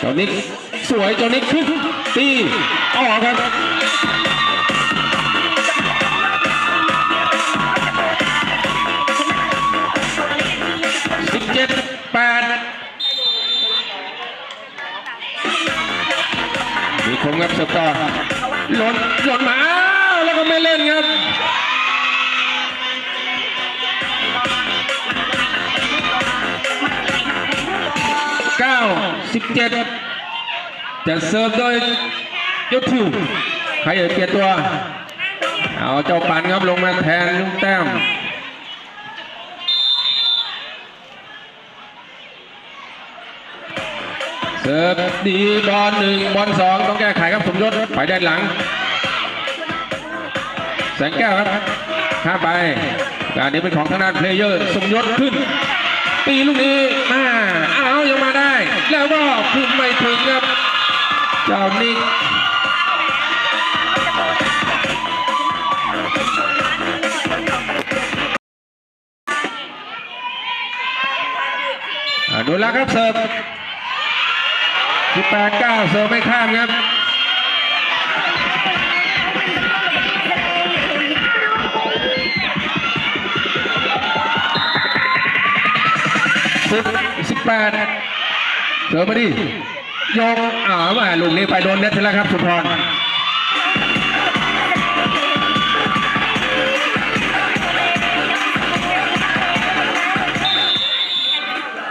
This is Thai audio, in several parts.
เจ้านิกสวยเจ้านิกขึ้นตีออกครับสิบเจ็ดแปดมีคมครับสกอร์หล่นหล่นมาแล้วก็ไม่เล่นครับ สิบเจ็ดจะเซิร์ฟโดยยศผิวใครเปลี่ยนตัว เอาเจ้าปันครับลงมาแทนลุงแต้มเซิร์ฟดีบอลหนึ่งบอลสองต้องแก้ไขครับสมยศไปด้านหลัง แสงแก้วครับข้าไปการนี้เป็นของทางด้านเพลเยอร์สมยศขึ้น ตีลูกนี้มา แล้วก็ขึ้นไม่ถึงครับ เจ้านิกอ่าดูแลวครับเสิร์ฟที่แปดเก้าเสิร์ฟไม่ข้ามครับสิบสิบแปด เสิร์ฟมาดิโยกอ่าว่าลูกนี้ไปโดนเน็ตแล้วครับสุพร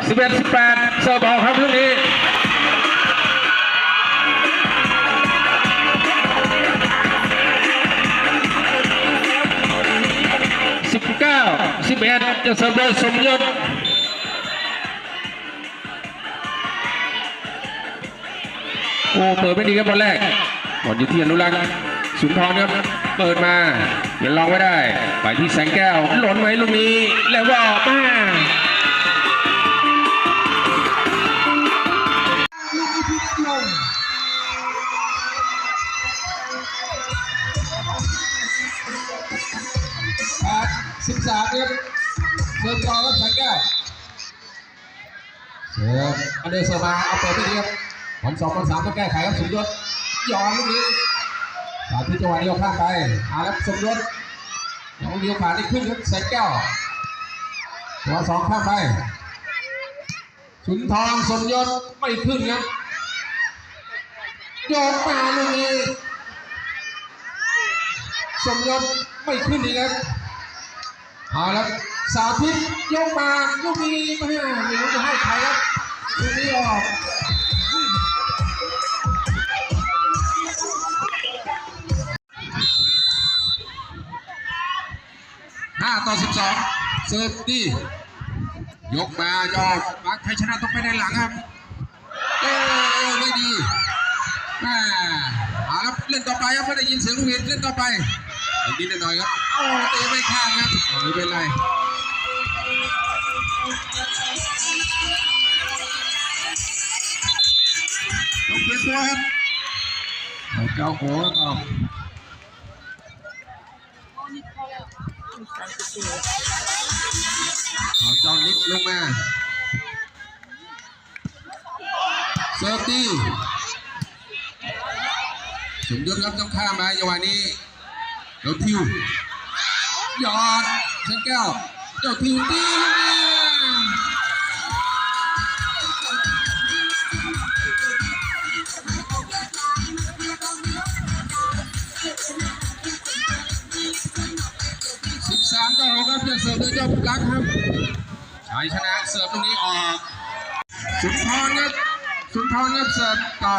สิบเอ็ดสิบแปดเสิร์ฟออกครับลูกนี้สิบเก้าสิบเอ็ดจะเสิร์ฟโดยสมยศ อ้เปิดไม่ดีครับบอลแรกบอลอยู่ที่อนุรักษ์สุนทรครับเปิดมายังลองไม่ได้ ไปที่แสงแก้วหล่นไหมลูกนี้แล้วก็มาแปดสิบสามครับเสิร์ฟต่อครับแสงแก้วเสิร์อันเดอร์เสิร์มาเอาเปิดไม่ดีครับ บอลสองบอลสามต้องแก้ไขครับสมยศยอมลูกนี้สาธิตจังหวะนี้เอาข้ามไปอาแล้วสมยศยังมีโอกาสได้ขึ้นครับแสงแก้วตัวสองข้ามไปสุนทรสมยศไม่ขึ้นครับยกมาลูกนี้สมยศไม่ขึ้นอีกครับเอาละสาธิตยกมาลูกนี้ไม่ไม่รู้จะให้ใครครับลูกนี้ออก ห้าต่อสิบสองเสิร์ฟดียกมายอดมาใครชนะต้องไปในหลังครับเอ้ไม่ดีแม่เอาละเล่นต่อไปครับไม่ได้ยินเสียงลูกเห็นเล่นต่อไปนิดหน่อยครับเอ้าเตะไม่ข้างครับไม่เป็นไรต้องเปลี่ยนตัวครับเอาเจ้าโอ้เอาเอาจ้านิดลงมาเซอร์ตี้สมยศรับต้องข้ามมาจังหวะนี้เดี๋ยวทิวยอดเชนแก้วเจ้าทิวตี สิร์ฟโดยเจ้าลักครับชัยชนะเสิร์ฟตรงนี้ออกสุนทรครับสุนทรครับเสิร์ฟต่อ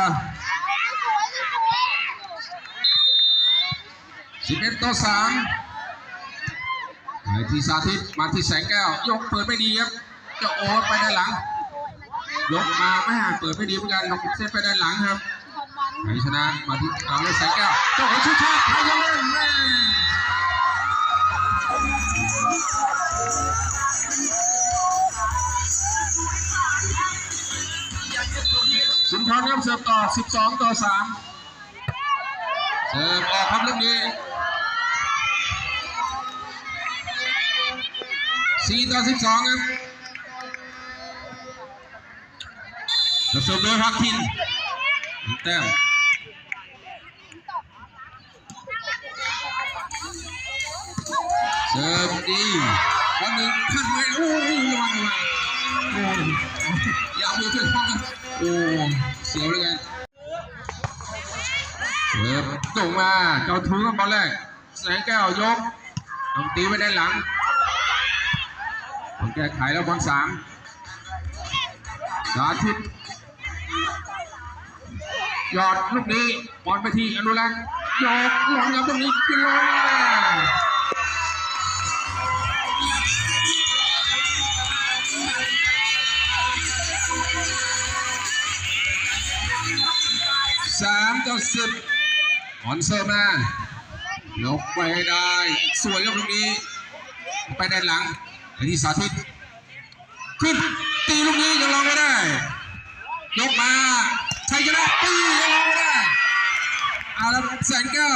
สิบเอ็ดต่อสามไปที่สาธิตมาที่แสงแก้วยกเปิดไม่ดีครับจ้าโอ๊ตไปด้านหลัง ยกมาไม่ห่างเปิดไม่ดีเหมือนกันลงเส้นไปด้านหลังครับชัยชนะมาที่เอาเลยแสงแก้วเจ้าโอ๊ตชุดชาติไทยยังเล่นแม่ สุนทรครับเสิร์ฟต่อ 12 ต่อ 3 เสิร์ฟออกครับลูกนี้ 4 ต่อ 12 ครับจะเสิร์ฟโดยพักทินแต้ม เสิร์ฟดีวันหนึ่งขั้นไว้โอ้ยระวังระวังโอ้ยอย่าเอามือขึ้นห้องนโอ้เสียวเลยไงเสิร์ฟตรงมาเจ้าทุงกับอลแรกแสงแก้วยกต้องตีไว้ด้านหลังต้องแก้ไขแล้วบอลสามสาธิตหยอดลูกนี้บอลไปที่อนุรักษ์หยอดลงแล้วตรงนี้เป็นลง สิบออนเซอร์มายกไปให้ได้ สวยครับลูกนี้ ไปด้านหลังไปที่สาธิต ขึ้น ตีลูกนี้ยังลองไม่ได้ ยกมาชัยชนะตียังลงไม่ได้ เอาละแสนเก้า